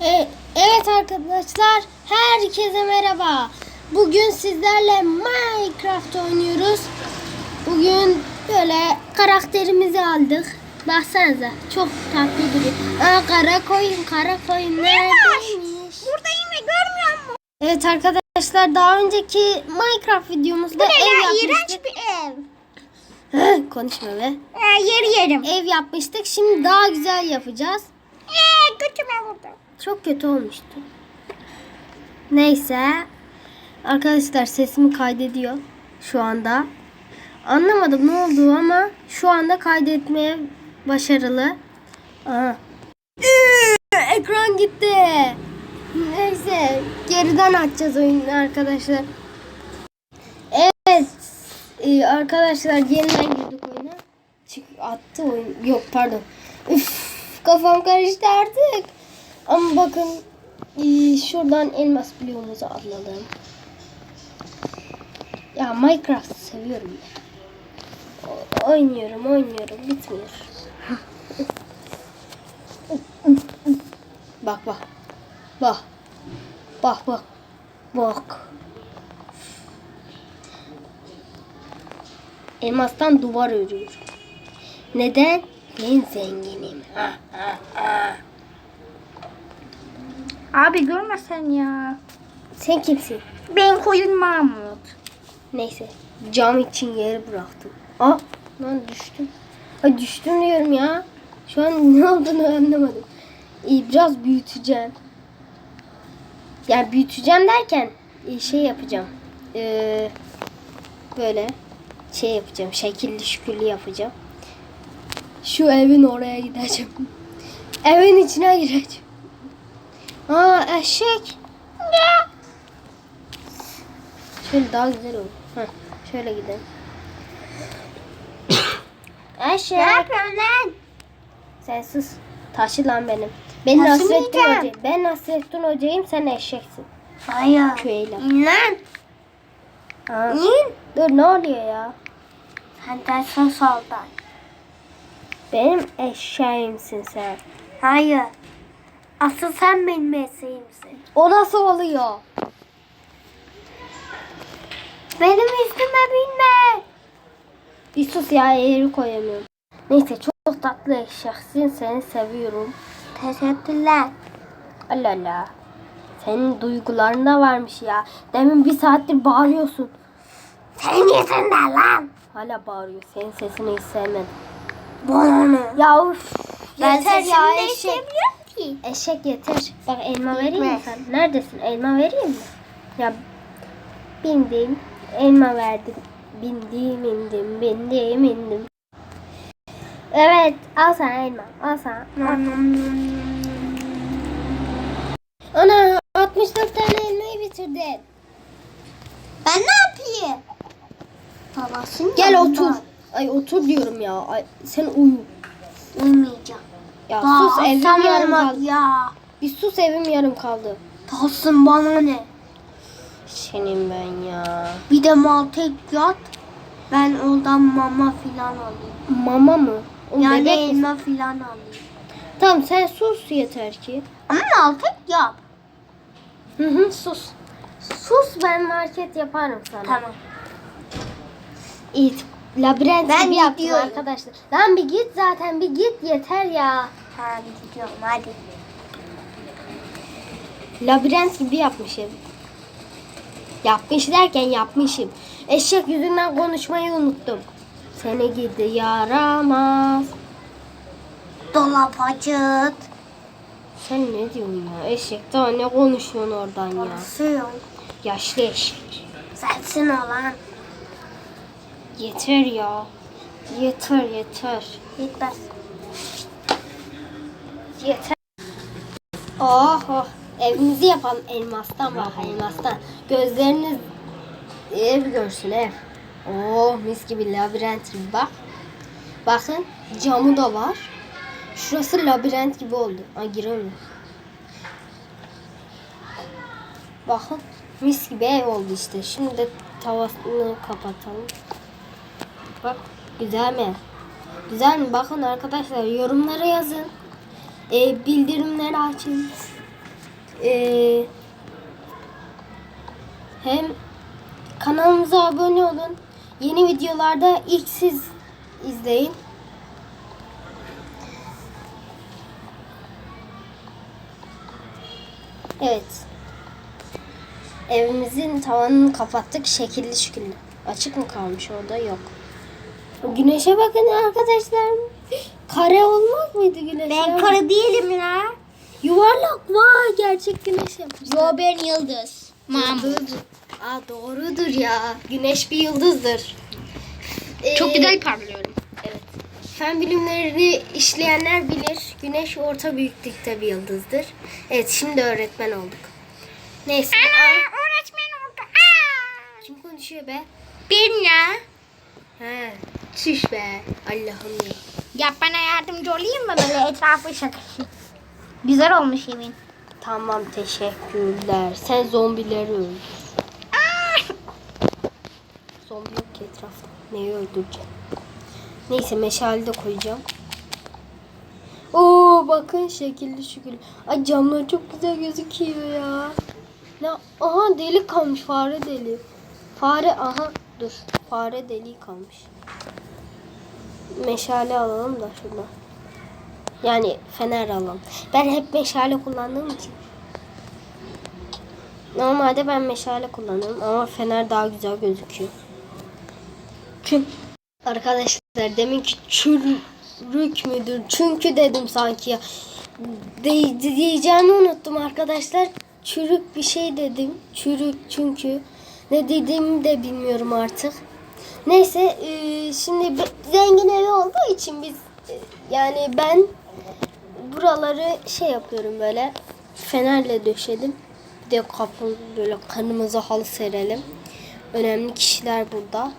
E, evet arkadaşlar, herkese merhaba. Bugün sizlerle Minecraft oynuyoruz. Bugün böyle karakterimizi aldık. Baksanıza çok tatlı duruyor. Aa, kara koyun, kara koyun neredeymiş? Buradayım ve görmüyor musun? Evet arkadaşlar daha önceki Minecraft videomuzda Bu ne ev ya? yapmıştık. Bir ev. Konuşma be. Ee, yer yerim. Ev yapmıştık. Şimdi daha güzel yapacağız. Ee, götürme burada. Çok kötü olmuştu. Neyse. Arkadaşlar sesimi kaydediyor şu anda. Anlamadım ne oldu ama şu anda kaydetmeye başarılı. Aha. Ekran gitti. Neyse geriden açacağız oyunu arkadaşlar. Evet Ee, arkadaşlar yeniden girdik oyuna. Çık attı oyun. Yok pardon. Üf, kafam karıştı artık. Ama bakın ee, şuradan elmas bloğumuzu alalım. Ya Minecraft seviyorum ya. Oynuyorum oynuyorum bitmiyor. bak bak. Bak. Bak bak. Bak. Elmastan duvar örüyorum. Neden? Ben zenginim. Ha, ha, ha. Abi görme sen ya. Sen kimsin? Ben koyun Mahmut. Neyse. Cam için yeri bıraktım. Aa lan düştüm. Ay düştüm diyorum ya. Şu an ne olduğunu anlamadım. İyi, biraz büyüteceğim. Yani büyüteceğim derken e, şey yapacağım. Ee, böyle şey yapacağım. Şekilli şükürlü yapacağım. Şu evin oraya gideceğim. Evin içine gireceğim. Aa eşek. Şöyle daha güzel olur. Heh, şöyle gidelim. Eşek. Ne yapıyorsun lan? Sen sus. Taşı lan benim. Ben Nasrettin Taşımayacağım. Hoca. Ben Nasrettin Hoca'yım sen eşeksin. Hayır. Köyle. İn lan. İn. Dur ne oluyor ya? Senden söz aldan. Benim eşeğimsin sen. Hayır. Asıl sen benim mesleğimsin. O nasıl oluyor? Benim üstüme binme. Bir sus ya eğri koyamıyorum. Neyse çok tatlı eşeksin seni seviyorum. Teşekkürler. Allah Allah. Senin duyguların da varmış ya. Demin bir saattir bağırıyorsun. Senin yüzünden lan. Hala bağırıyor. Senin sesini hiç sevmedim. Bana ne? Ya uf. Ben yeter ya eşek. değiştirebiliyorum Eşek yeter. Bak elma vereyim mi sen? Neredesin? Elma vereyim mi? Ya bindim. Elma verdim. Bindim indim. Bindim indim. Evet. Al sana elma. Al sana. Ana 64 tane elmayı bitirdin. Ben ne yapayım? Babasının Gel otur. Ay otur diyorum ya. Ay, sen uyu. Uyumayacağım. Ya Daha sus evim yarım kaldı. ya. Bir sus evim yarım kaldı. Tasın bana ne? Senin ben ya. Bir de maltek yat. Ben oradan mama filan alayım. Mama mı? O Yani bebek elma filan alayım. Tamam sen sus yeter ki. Ama maltek yap. Hı hı sus. Sus ben market yaparım sana. Tamam. İyi. Labirent Ben gibi yaptım gidiyorum. arkadaşlar. Lan bir git zaten bir git yeter ya. Hadi gidiyorum hadi. Labirent gibi yapmışım. Yapmış derken yapmışım. Eşek yüzünden konuşmayı unuttum. Seni gidi yaramaz. Dolap açık. Sen ne diyorsun ya? Eşek daha ne konuşuyorsun oradan ya? Basıyorum. Yaşlı eşek. Sensin olan. Yeter ya. Yeter yeter. Gitmez. Yeter. Oh. Evimizi yapalım elmastan bak elmastan. Gözleriniz ev görsün ev. Oh mis gibi labirent gibi bak. Bakın camı da var. Şurası labirent gibi oldu. Ay giremiyorum. Bakın mis gibi ev oldu işte. Şimdi de tavasını kapatalım. Bak güzel mi? Güzel mi? Bakın arkadaşlar yorumlara yazın. Ee, bildirimleri açın. Ee, hem kanalımıza abone olun. Yeni videolarda ilk siz izleyin. Evet. Evimizin tavanını kapattık şekilli şükürlü. Açık mı kalmış orada? Yok. Güneşe bakın arkadaşlar. Kare olmaz mıydı güneş? Ben ya? karı değilim ya. Yuvarlak vay gerçek güneş yapmışlar. Yo ben yıldız. Yıldız. Aa doğrudur ya. Güneş bir yıldızdır. Ee, Çok güzel parlıyorum. Evet. Fen bilimlerini işleyenler bilir. Güneş orta büyüklükte bir yıldızdır. Evet şimdi öğretmen olduk. Neyse. Aa, öğretmen oldu. Aa! kim konuşuyor be? Ben ya. He. Çüş be. Allah'ım ya. Ya bana yardımcı olayım mı böyle etrafı şakası? Güzel olmuş yemin. Tamam teşekkürler. Sen zombileri öldür. Zombi yok ki etrafta. Neyi öldüreceğim? Neyse meşale de koyacağım. Oo bakın şekilli şükürlü. Ay camlar çok güzel gözüküyor ya. Ne? Aha delik kalmış fare deliği. Fare aha dur. Fare deliği kalmış. Meşale alalım da şuradan. Yani fener alalım. Ben hep meşale kullandığım için. Normalde ben meşale kullanıyorum ama fener daha güzel gözüküyor. Çünkü arkadaşlar deminki çürük müdür? Çünkü dedim sanki ya. De- diyeceğimi unuttum arkadaşlar. Çürük bir şey dedim. Çürük çünkü. Ne dediğimi de bilmiyorum artık. Neyse e, şimdi zengin evi olduğu için biz e, yani ben buraları şey yapıyorum böyle fenerle döşedim. Bir de kapı böyle kırmızı halı serelim. Önemli kişiler burada.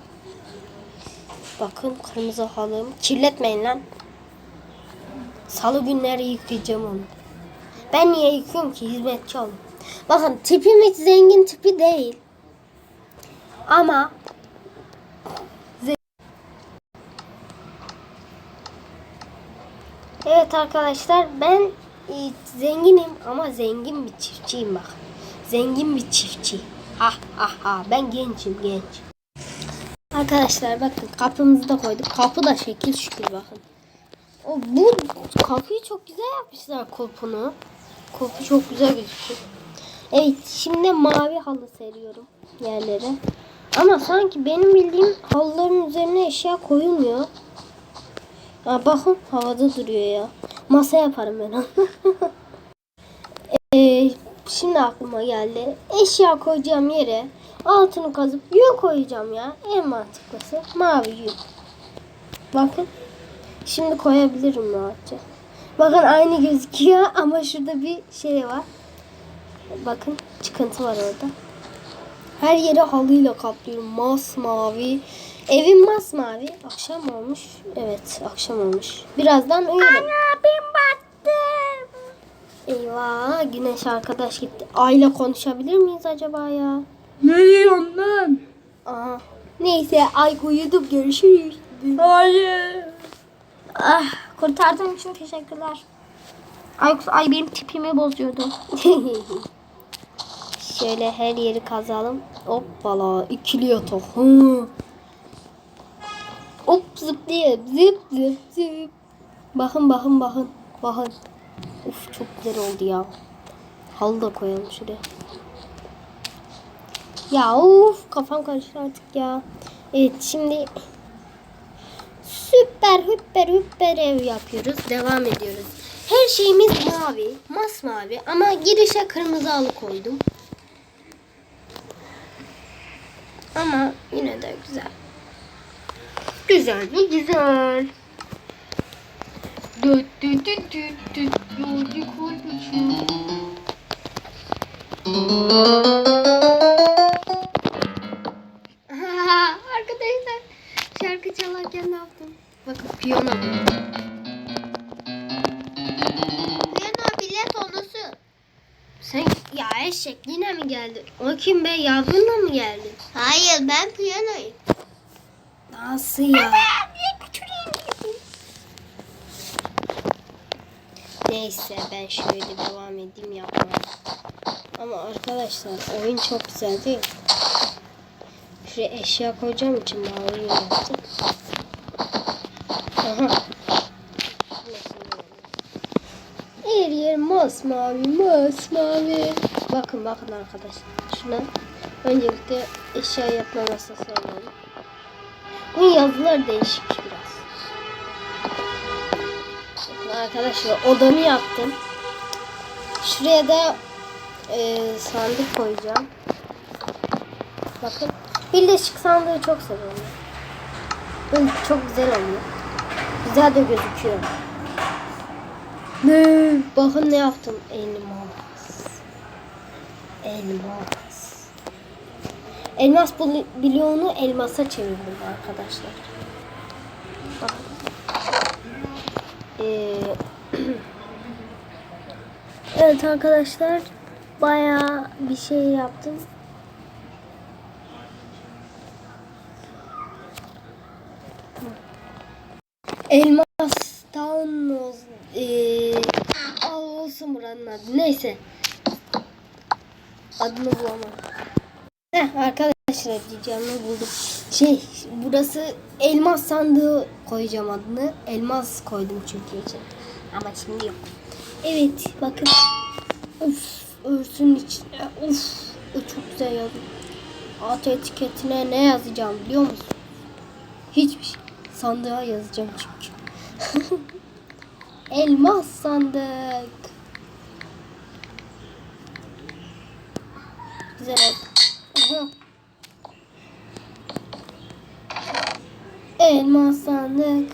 Bakın kırmızı halım. Kirletmeyin lan. Salı günleri yıkayacağım onu. Ben niye yıkıyorum ki? Hizmetçi olun. Bakın tipim hiç zengin tipi değil. Ama Evet arkadaşlar ben e, zenginim ama zengin bir çiftçiyim bak. Zengin bir çiftçi. Ha ha ha ben gençim genç. Arkadaşlar bakın kapımızı da koyduk. Kapı da şekil şükür bakın. O bu kapıyı çok güzel yapmışlar kulpunu. Kulpu çok güzel gözüküyor. Evet şimdi mavi halı seriyorum yerlere. Ama sanki benim bildiğim halıların üzerine eşya koyulmuyor. Ya bakın havada duruyor ya. Masa yaparım ben onu. Ee, şimdi aklıma geldi. Eşya koyacağım yere altını kazıp yün koyacağım ya. En mantıklısı mavi yün. Bakın. Şimdi koyabilirim rahatça. Bakın aynı gözüküyor ama şurada bir şey var. Bakın çıkıntı var orada. Her yeri halıyla kaplıyorum. Masmavi. Evim masmavi. Akşam olmuş. Evet akşam olmuş. Birazdan uyurum. ben battım. Eyvah güneş arkadaş gitti. Ayla konuşabilir miyiz acaba ya? Ne diyorsun lan? Aha. Neyse ay uyudum görüşürüz. Hayır. Ah, kurtardığın için teşekkürler. Ay, ay benim tipimi bozuyordu. Şöyle her yeri kazalım. Hoppala ikili yatak. Hı. Hop zıplayıp zıp zıp zıp. Bakın bakın bakın. Bakın. Uf çok güzel oldu ya. Halı da koyalım şuraya. Ya uf kafam karıştı artık ya. Evet şimdi süper hüpper hüpper ev yapıyoruz. Devam ediyoruz. Her şeyimiz mavi, masmavi ama girişe kırmızı halı koydum. Ama yine de güzel. Güzel mi güzel. Düt düt düt düt düt yolcu kurtuşu. Arkadaşlar şarkı çalarken ne yaptım? Bakın piyano. Piyano bile sonusu. Sen ya eşek yine mi geldi? O kim be? Yavrunla mı geldi? Hayır ben piyanoyum. Nasıl ya? Neyse ben şöyle devam edeyim yapmaya. Ama arkadaşlar oyun çok güzel değil. Şuraya eşya koyacağım için mavi yaptım. Aha. Her yer masmavi masmavi. Bakın bakın arkadaşlar. Şuna öncelikle eşya yapma masası alalım. Bu yazılar değişik biraz. Bakın arkadaşlar odamı yaptım. Şuraya da e, sandık koyacağım. Bakın. Birleşik sandığı çok seviyorum. Böyle çok güzel oluyor. Güzel de gözüküyor. Ne? Bakın ne yaptım. Elmas. Elmas. Elmas bloğunu elmasa çevirdim arkadaşlar. Ee, evet arkadaşlar. Bayağı bir şey yaptım. Elmastan al olsun buranın adı. Neyse. Adını bulamadım. Heh, arkadaşlar diyeceğimi buldum. Şey burası elmas sandığı koyacağım adını. Elmas koydum çünkü için. Ama şimdi yok. Evet bakın. Uf örsün içine. Uf çok güzel yazdım. Alt etiketine ne yazacağım biliyor musun? Hiçbir şey. Sandığa yazacağım çünkü. Elmas sandık. Güzel oldu. Aha. Elmas sandık.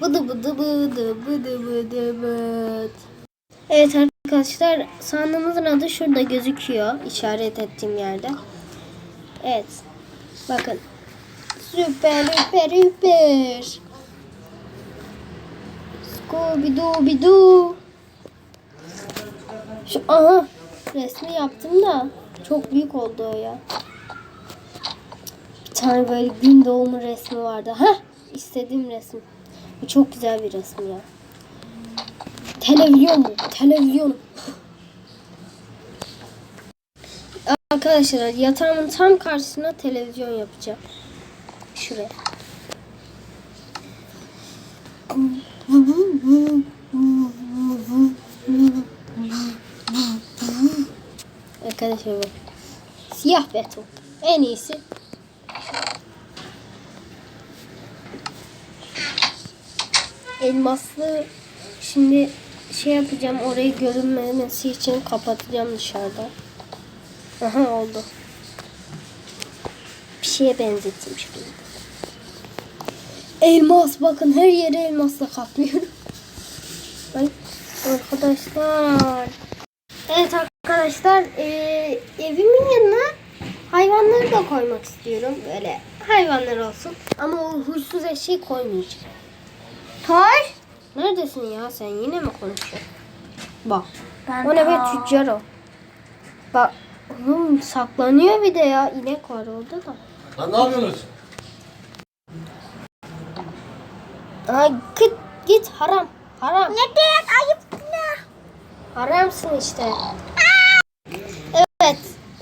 Bıdı bıdı bıdı bıdı bıdı bıd. Evet arkadaşlar sandığımızın adı şurada gözüküyor. işaret ettiğim yerde. Evet. Bakın. Süper süper süper. Scooby Dooby Doo. Şu aha resmi yaptım da çok büyük oldu o ya. Bir tane böyle gün doğumu resmi vardı. Ha istediğim resim. Bu çok güzel bir resim ya. Televizyon bu. Televizyon. Arkadaşlar yatağımın tam karşısına televizyon yapacağım. Şuraya. Arkadaşlar bak. Siyah beton. En iyisi. Elmaslı şimdi şey yapacağım orayı görünmemesi için kapatacağım dışarıda. Aha oldu. Bir şeye benzettim şimdi. Elmas bakın her yere elmasla kaplıyorum. Arkadaşlar. Evet arkadaşlar eee, evimin yanına hayvanları da koymak istiyorum. Böyle hayvanlar olsun. Ama o huysuz eşeği koymayacağım. Toy. Neredesin ya sen yine mi konuşuyorsun? Bak. Ben O ne be tüccar o. Bak oğlum saklanıyor bir de ya. İnek var orada da. Lan ne yapıyorsunuz? Aa, git git haram. Haram. Neden? Ayıp ne? Haramsın işte.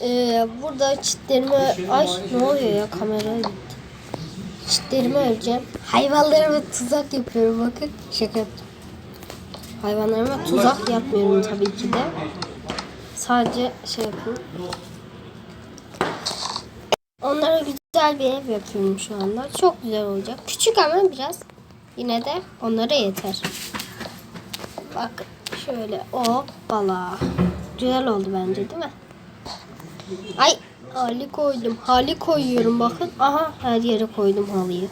Ee, burada çitlerimi... Ay ne oluyor ya kameraya gitti. Çitlerimi öreceğim. Hayvanlarıma tuzak yapıyorum bakın. Şaka yaptım. Hayvanlarıma tuzak yapmıyorum tabii ki de. Sadece şey yapıyorum. Onlara güzel bir ev yapıyorum şu anda. Çok güzel olacak. Küçük ama biraz. Yine de onlara yeter. Bak şöyle hoppala. Güzel oldu bence değil mi? Ay hali koydum. Hali koyuyorum bakın. Aha her yere koydum halıyı.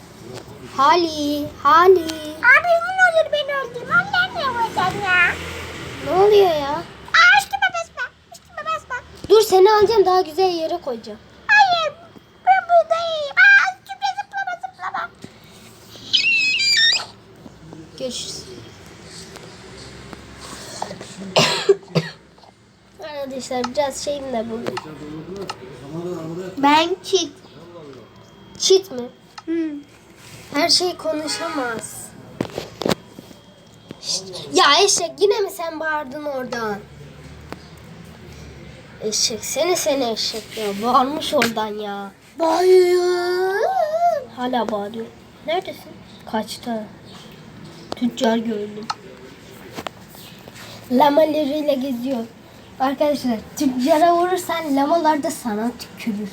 Hali, hali. Abi ne olur beni öldürme. Annem ne yapacağım ya? Ne oluyor ya? Aa üstüme basma. Üstüme basma. Dur seni alacağım daha güzel yere koyacağım. Hayır. Ben buradayım. Aa üstüme zıplama zıplama. Görüşürüz. Arkadaşlar biraz şeyim de bugün. Ben çit. Cheat mi? Hı. Her şey konuşamaz. Şşt, Ya eşek yine mi sen bağırdın oradan? Eşek seni seni eşek ya. Bağırmış oradan ya. Bağırıyor. Hala bağırıyor. Neredesin? Kaçta? Tüccar gördüm. Lamalarıyla geziyor. Arkadaşlar tüccara vurursan lamalar da sana tükürür.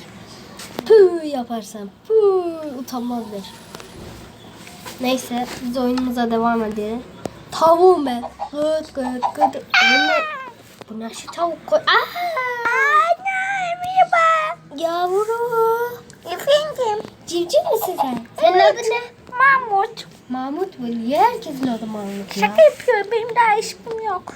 Püh yaparsan. Püh utanmazlar. Neyse biz oyunumuza devam edelim. Tavuğum ben. Gıt gıt gıt. Anne, Bu nasıl tavuk koy? Aa! Anne merhaba. Yavru. Efendim. Civciv misin sen? Senin adın ne? Mahmut. Mahmut mu? Niye herkesin adı Mahmut ya? Şaka yapıyor. Benim daha ismim yok.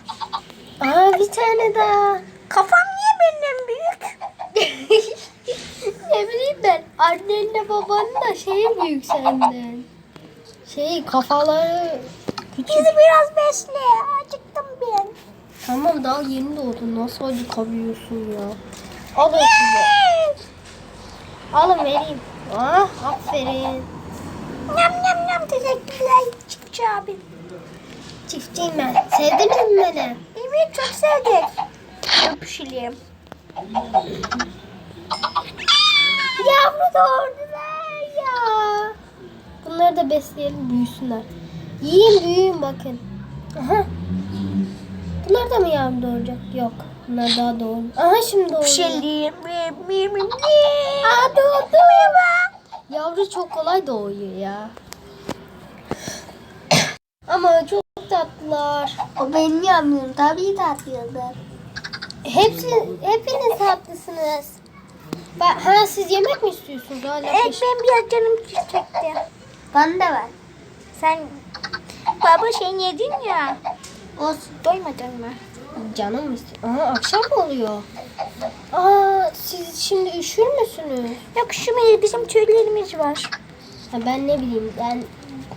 Aa bir tane daha. Kafam niye benden büyük? ne bileyim ben. Annenle babanın da şeyi büyük senden. Şey kafaları küçük. Bizi biraz besle. Acıktım ben. Tamam daha yeni doğdun. Nasıl acıkabiliyorsun ya? Alın size. Alın vereyim. Ah aferin. Nyam nyam nyam teşekkürler Çiftçi abi. Çiftçiyim ben. Sevdiniz mi beni? Evet çok sevdik. Öpüşelim. Yavru doğurdular ya. Bunları da besleyelim büyüsünler. Yiyin büyüyün bakın. Aha. Bunlar da mı yavru doğuracak? Yok. Bunlar daha doğru. Aha şimdi doğuruyor. Öpüşelim. Aa doğdu. Yavru çok kolay doğuyor ya. Ama çok tatlılar. O benim yavrum tabii tatlıyordur. Hepsi, hepiniz tatlısınız. Ben, ha siz yemek mi istiyorsunuz hala? Evet benim biraz canım çekti. Bana da ver. Sen baba şey yedin ya. Olsun doymadın mı? Canım mı istiyor? Aha akşam mı oluyor? Aa siz şimdi üşür müsünüz? Yok şu bizim tüylerimiz var. Ha, ben ne bileyim ben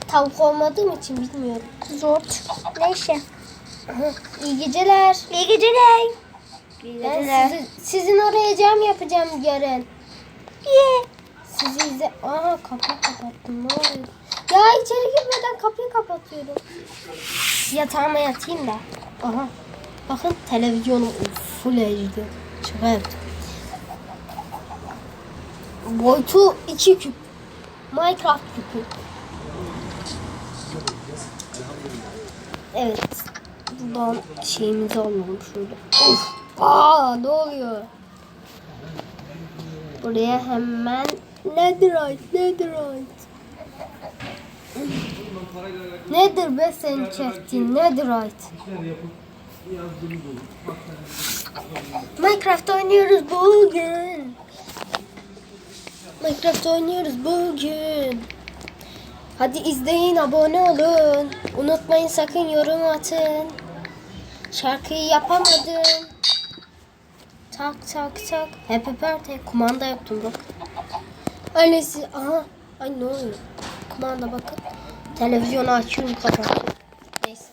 tavuk olmadığım için bilmiyorum. Zor. Neyse. Aha, iyi geceler. İyi geceler. İyi Ben sizi, sizin oraya cam yapacağım yarın. Ye. Sizi izle... Aa kapıyı kapattım ne oluyor? Ya içeri girmeden kapıyı kapatıyorum. Yatağıma yatayım da. Aha. Bakın televizyonum full HD. Yaptım. Boyutu 2 küp. Minecraft küpü. Evet. Buradan şeyimizi alalım şöyle. Of. Aa ne oluyor? Buraya hemen netherite, netherite. Nedir be senin çektiğin netherite? Minecraft oynuyoruz bugün. Minecraft oynuyoruz bugün. Hadi izleyin, abone olun. Unutmayın sakın yorum atın. Şarkıyı yapamadım. Tak tak tak. Happy birthday. Kumanda yaptım bak. Annesi. Aha. Ay ne oluyor? Kumanda bakın. Televizyonu açıyorum kapatıyorum. Neyse.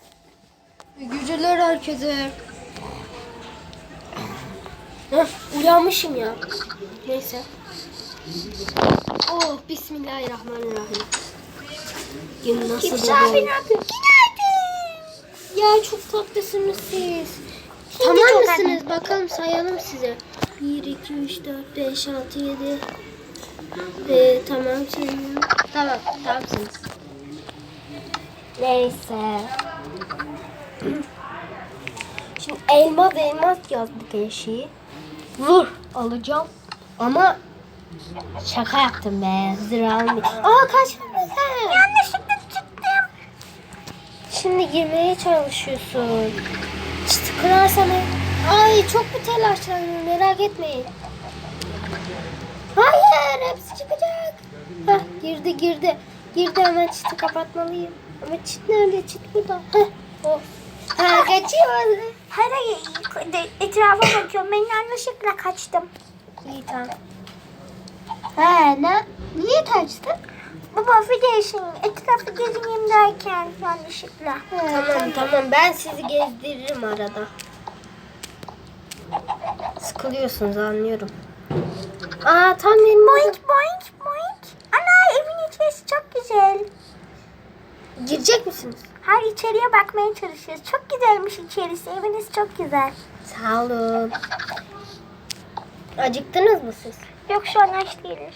İyi geceler herkese. Heh, uyanmışım ya. Neyse. Oh bismillahirrahmanirrahim. Gün nasıl Kimse abi böyle- ne yapıyor? Günaydın. Ya çok tatlısınız siz. Şimdi Tamam mısınız? Bakalım sayalım size. 1, 2, 3, 4, 5, 6, 7. Ee, tamam sayıyorum. Tamam, tamamsınız. Neyse. Şimdi elma ve elmas yazdık eşiği. Vur alacağım. Ama şaka yaptım be. Zira almayayım. Aa kaçma sen. Yanlışlıkla. Şimdi girmeye çalışıyorsun. Çıtı kırarsan Ay çok bir telaşlanıyorum merak etmeyin. Hayır hepsi çıkacak. Hah girdi girdi. Girdi hemen çıtı kapatmalıyım. Ama çıt nerede? Çıt burada. Heh. Oh. Ha kaçıyor. Hayır Etrafa bakıyorum. Ben yanlışlıkla kaçtım. İyi tamam. He ne? Niye kaçtın? Baba affedersin. Etrafı gezeyim derken yanlışlıkla. Tamam tamam ben sizi gezdiririm arada. Sıkılıyorsunuz anlıyorum. Aa tam benim Boink boink boink. Ana evin içerisi çok güzel. Girecek misiniz? Her içeriye bakmaya çalışıyoruz. Çok güzelmiş içerisi. Eviniz çok güzel. Sağ olun. Acıktınız mı siz? Yok şu an aç değiliz.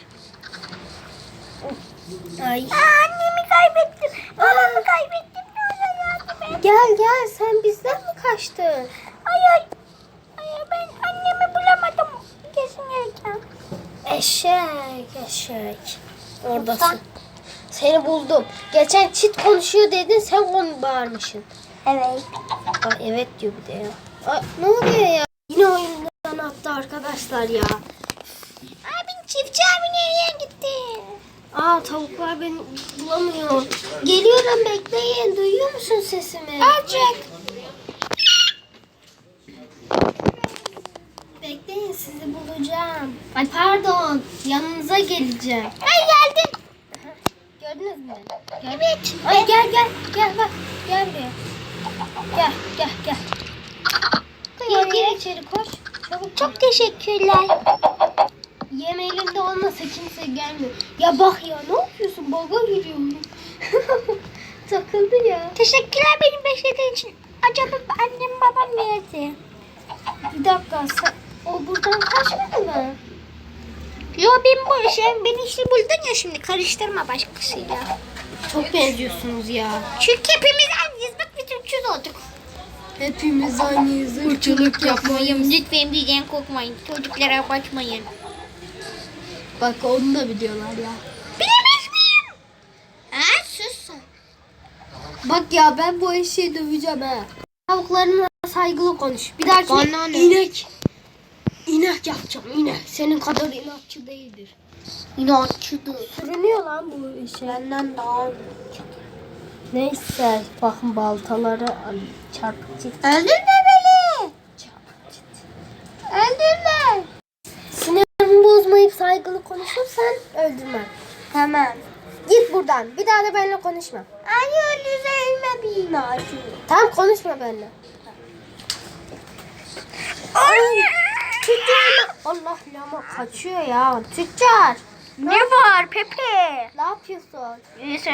Ay. Aa, annemi kaybettim. Babamı kaybettim. Ne olur yardım et. Gel gel sen bizden mi kaçtın? Ay ay. Ay ben annemi bulamadım. Kesin yerken. Eşek eşek. Oradasın. Seni buldum. Geçen çit konuşuyor dedin sen onu bağırmışsın. Evet. Ay evet diyor bir de ya. Ay, ne oluyor ya? Yine oyundan attı arkadaşlar ya. Abin çiftçi abi nereye gitti? Aa tavuklar beni bulamıyor. Geliyorum bekleyin. Duyuyor musun sesimi? Azıcık. Bekleyin sizi bulacağım. Ay pardon. Yanınıza geleceğim. Ay geldim. Gördünüz mü? beni? Evet. Ay gel gel. Gel bak. Gel buraya. Gel gel gel. Gel gel içeri koş. Çabuk. Çok teşekkürler. Yem elinde olmasa kimse gelmiyor. Ya bak ya ne yapıyorsun? Baga giriyorum. Takıldı ya. Teşekkürler benim beklediğin için. Acaba annem babam nerede? Bir dakika sen o buradan kaçmadı mı? Yo ben bu şey beni işte buldun ya şimdi karıştırma başkasıyla. Çok benziyorsunuz ya. Çünkü hepimiz aynıyız bak biz üçüz olduk. Hepimiz aynıyız. Irkçılık Yapmayın lütfen bizden korkmayın. Çocuklara bakmayın. Bak onu da biliyorlar ya. Bilemez miyim? Ha sus. Bak ya ben bu eşeği döveceğim ha. Tavuklarına saygılı konuş. Bir dahaki Bana ne? inek. İnek yapacağım inek. Senin kadar inatçı değildir. İnatçıdır. Sürünüyor lan bu eşek. Benden daha Neyse bakın baltaları ay, çarpık çift. Öldürme beni. Çarpık çift. Öldürme. Sinirimi bozmayıp saygılı konuşursan öldürmem. Tamam. Git buradan. Bir daha da benimle konuşma. Ay üzerime bir inatçı. Tamam konuşma benimle. Anne. Tüccar. Allah lama kaçıyor ya. Tüccar. Ne var Pepe? Ne yapıyorsun? İyisin.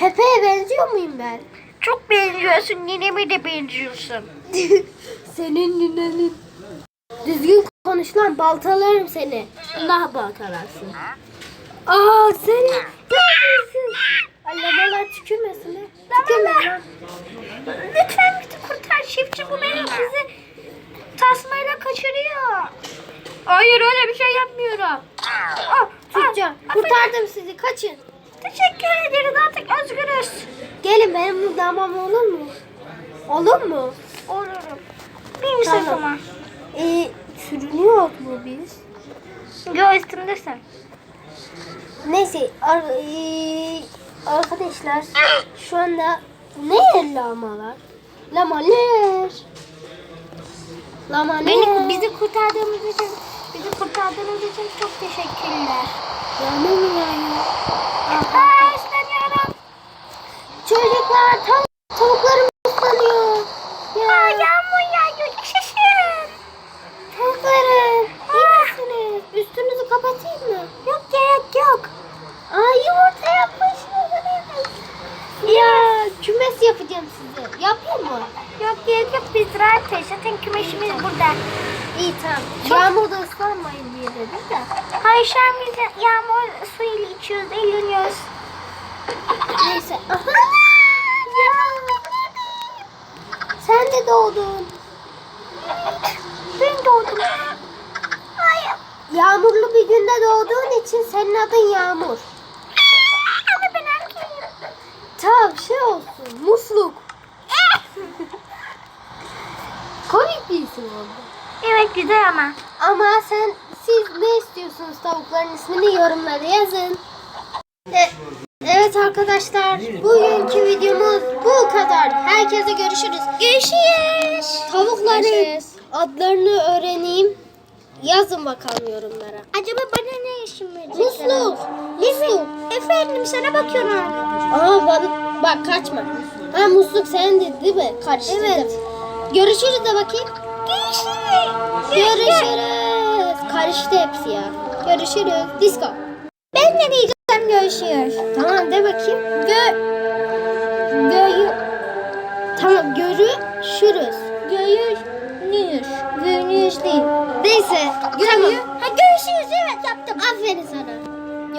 Pepe'ye benziyor muyum ben? Çok benziyorsun. Nineme de benziyorsun. Senin ninenin. Düzgün konuş lan baltalarım seni. Allah baltalarsın. Aa seni. Ne yapıyorsun? Lamalar tükürmesin lan. Lütfen bizi kurtar. Çiftçi bu beni bizi tasmayla kaçırıyor. Hayır öyle bir şey yapmıyorum. Ah, Tüccar ah, kurtardım sizi kaçın. Teşekkür ederiz artık özgürüz. Gelin benim damam olur mu? Olur mu? Olurum. Bir Tamam. tamam. Ee, sürünüyor mu biz? Yo üstümdesin. Neyse ar ee, arkadaşlar şu anda ne lamalar? Lamalar. Lamalar. Beni, bizi kurtardığınız için bizi kurtardığınız için çok teşekkürler. Mu yağıyor? Aa. Çocuklar tav tavuklarım ıslanıyor. Ya. Aa yağmur yağıyor. Yaşasın. Tavuklarım. İyi misiniz? Üstünüzü kapatayım mı? Yok gerek yok. Aa yumurta yapmışsınız. Ya kümes yapacağım size. Yapayım mı? Yok gerek yok biz rahatız. Zaten kümeşimiz burada. İyi tamam. Yağmurda ıslanmayın diye dedim de. Hayır şu an biz yağmur suyuyla içiyoruz, eğleniyoruz. Neyse. Aha. Ya. Sen de doğdun. Ben doğdum. Yağmurlu bir günde doğduğun için senin adın Yağmur. Ama ben erkeğim. Tamam şey olsun. Musluk. Komik bir isim oldu. Evet güzel ama. Ama sen siz ne istiyorsunuz tavukların ismini yorumlara yazın. E- evet arkadaşlar bugünkü videomuz bu kadar. Herkese görüşürüz. Görüşürüz. Tavukların adlarını öğreneyim. Yazın bakalım yorumlara. Acaba bana ne işin verecekler? Musluk. Musluk. Efendim sana bakıyorum. Aa bana, bak kaçma. Ha musluk sendin değil mi? Karıştırdım. Evet. Görüşürüz de bakayım. Görüşürüz. Görüşürüz. Karıştı hepsi ya. Görüşürüz. Disco. Ben ne diyeceğim görüşürüz. Tamam de bakayım. Gö Göyü Tamam görüşürüz. Görüşürüz. Görüşürüz değil. Neyse. Tamam. Görüşürüz evet yaptım. Aferin sana.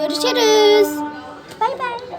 Görüşürüz. Bay bay.